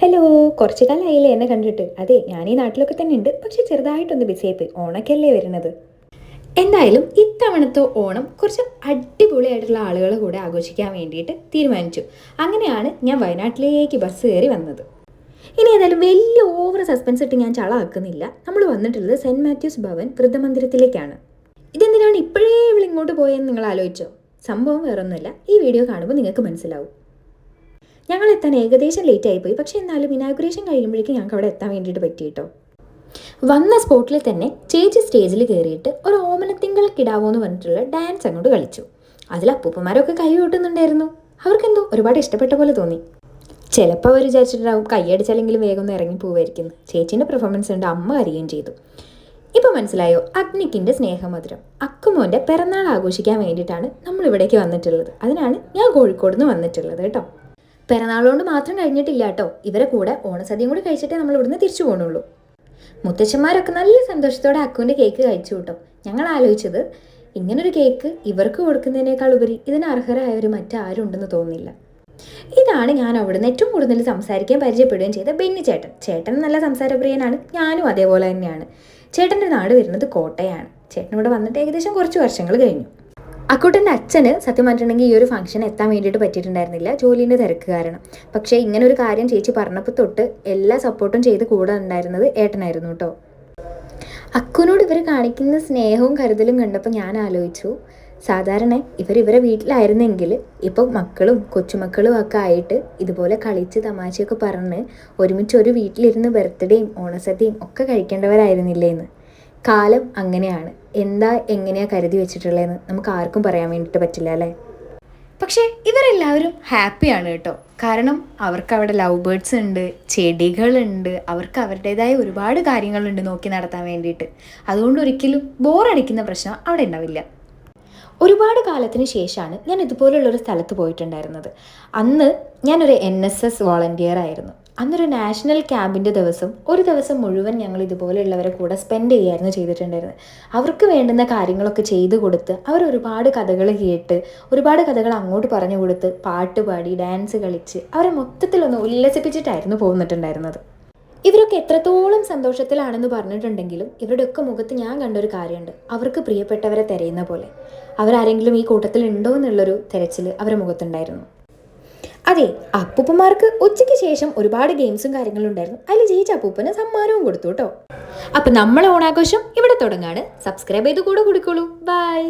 Hello കുറച്ച് കാലമായില്ലേ എന്നെ കണ്ടിട്ട്. അതെ ഞാൻ ഈ നാട്ടിലൊക്കെ തന്നെ ഉണ്ട് പക്ഷെ ചെറുതായിട്ടൊന്ന് ബിസി ആയിപ്പോയി. ഓണക്കല്ലേ വരുന്നത്. എന്തായാലും ഇത്തവണത്തെ ഓണം കുറച്ച് അടിപൊളിയായിട്ടുള്ള ആളുകളെ കൂടെ ആഘോഷിക്കാൻ വേണ്ടിയിട്ട് തീരുമാനിച്ചു. അങ്ങനെയാണ് ഞാൻ വയനാട്ടിലേക്ക് ബസ് കയറി വന്നത്. ഇനി ഏതായാലും വലിയ ഓവർ സസ്പെൻസ് ഇട്ട് ഞാൻ ചളാക്കുന്നില്ല. നമ്മൾ വന്നിട്ടുള്ളത് സെന്റ് മാത്യൂസ് ഭവൻ വൃദ്ധമന്ദിരത്തിലേക്കാണ്. ഇതെന്തിനാണ് ഇപ്പോഴേ ഇവിടെ ഇങ്ങോട്ട് പോയെന്ന് നിങ്ങൾ ആലോചിച്ചോ? സംഭവം വേറൊന്നുമില്ല. ഈ വീഡിയോ കാണുമ്പോൾ നിങ്ങൾക്ക് മനസ്സിലാവും. ഞങ്ങൾ എത്താൻ ഏകദേശം ലേറ്റ് ആയിപ്പോയി. പക്ഷേ എന്നാലും ഇനാഗുറേഷൻ കഴിയുമ്പോഴേക്കും ഞങ്ങൾക്ക് അവിടെ എത്താൻ വേണ്ടിയിട്ട് പറ്റി കേട്ടോ. വന്ന സ്പോട്ടിൽ തന്നെ ചേച്ചി സ്റ്റേജിൽ കയറിയിട്ട് ഒരു ഓമനത്തിങ്കൾ കിടാവോ എന്ന് പറഞ്ഞിട്ടുള്ള ഡാൻസ് അങ്ങോട്ട് കളിച്ചു. അതിൽ അപ്പൂപ്പന്മാരൊക്കെ കൈ കൂട്ടുന്നുണ്ടായിരുന്നു. അവർക്കെന്തോ ഒരുപാട് ഇഷ്ടപ്പെട്ട പോലെ തോന്നി. ചിലപ്പോൾ അവർ വിചാരിച്ചിട്ടുണ്ടാവും കൈയടിച്ചാലെങ്കിലും വേഗം ഒന്ന് ഇറങ്ങി പോവായിരിക്കും ചേച്ചീന്റെ പെർഫോമൻസ് കണ്ട് അമ്മ അറിയുകയും ചെയ്തു. ഇപ്പം മനസ്സിലായോ? അഗ്നിക്കിന്റെ സ്നേഹമധുരം. അക്കുമോന്റെ പിറന്നാൾ ആഘോഷിക്കാൻ വേണ്ടിയിട്ടാണ് നമ്മൾ ഇവിടേക്ക് വന്നിട്ടുള്ളത്. അതിനാണ് ഞാൻ കോഴിക്കോട് നിന്ന് വന്നിട്ടുള്ളത് കേട്ടോ. പിറന്നാളുകൊണ്ട് മാത്രം കഴിഞ്ഞിട്ടില്ല കേട്ടോ ഇവരെ കൂടെ ഓണസദ്യയും കൂടി കഴിച്ചിട്ടേ നമ്മൾ ഇവിടുന്ന് തിരിച്ചു പോകണുള്ളൂ മുത്തച്ഛന്മാരൊക്കെ നല്ല സന്തോഷത്തോടെ അക്കുവിന്റെ കേക്ക് കഴിച്ചു കേട്ടോ. ഞങ്ങൾ ആലോചിച്ചത് ഇങ്ങനൊരു കേക്ക് ഇവർക്ക് കൊടുക്കുന്നതിനേക്കാൾ ഉപരി ഇതിന് അർഹരായവർ മറ്റാരും ഉണ്ടെന്ന് തോന്നുന്നില്ല. ഇതാണ് ഞാൻ അവിടുന്ന് ഏറ്റവും കൂടുതൽ സംസാരിക്കാൻ പരിചയപ്പെടുകയും ചെയ്ത ബെന്നി ചേട്ടൻ. ചേട്ടൻ നല്ല സംസാരപ്രിയനാണ് ഞാനും അതേപോലെ തന്നെയാണ്. ചേട്ടന്റെ നാട് വരുന്നത് കോട്ടയാണ്. ചേട്ടൻ ഇവിടെ വന്നിട്ട് ഏകദേശം കുറച്ച് വർഷങ്ങൾ കഴിഞ്ഞു. അക്കൂട്ടന്റെ അച്ഛന് സത്യം പറഞ്ഞിട്ടുണ്ടെങ്കിൽ ഈ ഒരു ഫംഗ്ഷൻ എത്താൻ വേണ്ടിയിട്ട് പറ്റിയിട്ടുണ്ടായിരുന്നില്ല. ജോലീന്റെ തിരക്ക് കാരണം. പക്ഷേ ഇങ്ങനെ ഒരു കാര്യം ചേച്ചി പറഞ്ഞപ്പോൾ തൊട്ട് എല്ലാ സപ്പോർട്ടും ചെയ്ത് കൂടെ ഉണ്ടായിരുന്നത് ഏട്ടനായിരുന്നു കേട്ടോ. അക്കുനോട് ഇവർ കാണിക്കുന്ന സ്നേഹവും കരുതലും കണ്ടപ്പോൾ ഞാൻ ആലോചിച്ചു. സാധാരണ ഇവർ ഇവരെ വീട്ടിലായിരുന്നെങ്കിൽ ഇപ്പോൾ മക്കളും കൊച്ചുമക്കളും ഒക്കെ ആയിട്ട് ഇതുപോലെ കളിച്ച് തമാശയൊക്കെ പറഞ്ഞ് ഒരുമിച്ച് ഒരു വീട്ടിലിരുന്ന് ബർത്ത്ഡേയും ഓണസദ്യയും ഒക്കെ കഴിക്കേണ്ടവരായിരുന്നില്ലേ എന്ന് കാലം അങ്ങനെയാണ്. എന്താ എങ്ങനെയാ കരുതി വെച്ചിട്ടുള്ളതെന്ന് നമുക്ക് ആർക്കും പറയാൻ വേണ്ടിയിട്ട് പറ്റില്ല അല്ലേ? പക്ഷേ ഇവരെല്ലാവരും ഹാപ്പിയാണ് കേട്ടോ. കാരണം അവർക്ക് അവിടെ ലവ് ബേർഡ്സ് ഉണ്ട് ചെടികളുണ്ട് അവർക്ക് അവരുടേതായ ഒരുപാട് കാര്യങ്ങളുണ്ട് നോക്കി നടത്താൻ വേണ്ടിയിട്ട്. അതുകൊണ്ട് ഒരിക്കലും ബോറടിക്കുന്ന പ്രശ്നം അവിടെ ഉണ്ടാവില്ല. ഒരുപാട് കാലത്തിന് ശേഷമാണ് ഞാൻ ഇതുപോലുള്ളൊരു സ്ഥലത്ത് പോയിട്ടുണ്ടായിരുന്നത്. അന്ന് ഞാനൊരു എൻ എസ് എസ് വോളണ്ടിയർ ആയിരുന്നു. അന്നൊരു നാഷണൽ ക്യാമ്പിന്റെ ദിവസം ഒരു ദിവസം മുഴുവൻ ഞങ്ങൾ ഇതുപോലെയുള്ളവരെ കൂടെ സ്പെൻഡ് ചെയ്യായിരുന്നു ചെയ്തിട്ടുണ്ടായിരുന്നത്. അവർക്ക് വേണ്ടുന്ന കാര്യങ്ങളൊക്കെ ചെയ്തു കൊടുത്ത് അവർ ഒരുപാട് കഥകൾ കേട്ട് ഒരുപാട് കഥകൾ അങ്ങോട്ട് പറഞ്ഞു കൊടുത്ത് പാട്ട് പാടി ഡാൻസ് കളിച്ച് അവരെ മൊത്തത്തിലൊന്ന് ഉല്ലസിപ്പിച്ചിട്ടായിരുന്നു പോന്നിട്ടുണ്ടായിരുന്നത്. ഇവരൊക്കെ എത്രത്തോളം സന്തോഷത്തിലാണെന്ന് പറഞ്ഞിട്ടുണ്ടെങ്കിലും ഇവരുടെയൊക്കെ മുഖത്ത് ഞാൻ കണ്ടൊരു കാര്യമുണ്ട്. അവർക്ക് പ്രിയപ്പെട്ടവരെ തിരയുന്ന പോലെ. അവരാരെങ്കിലും ഈ കൂട്ടത്തിൽ ഉണ്ടോ എന്നുള്ളൊരു തിരച്ചിൽ അവരുടെ മുഖത്തുണ്ടായിരുന്നു. അതെ അപ്പൂപ്പന്മാർക്ക് ഉച്ചയ്ക്ക് ശേഷം ഒരുപാട് ഗെയിംസും കാര്യങ്ങളും ഉണ്ടായിരുന്നു അതിൽ ജയിച്ച അപ്പൂപ്പന് സമ്മാനവും കൊടുത്തു കേട്ടോ. അപ്പം നമ്മളെ ഓണാഘോഷം ഇവിടെ തുടങ്ങാണ്. സബ്സ്ക്രൈബ് ചെയ്ത് കൂടെ കുടിക്കോളൂ. ബൈ.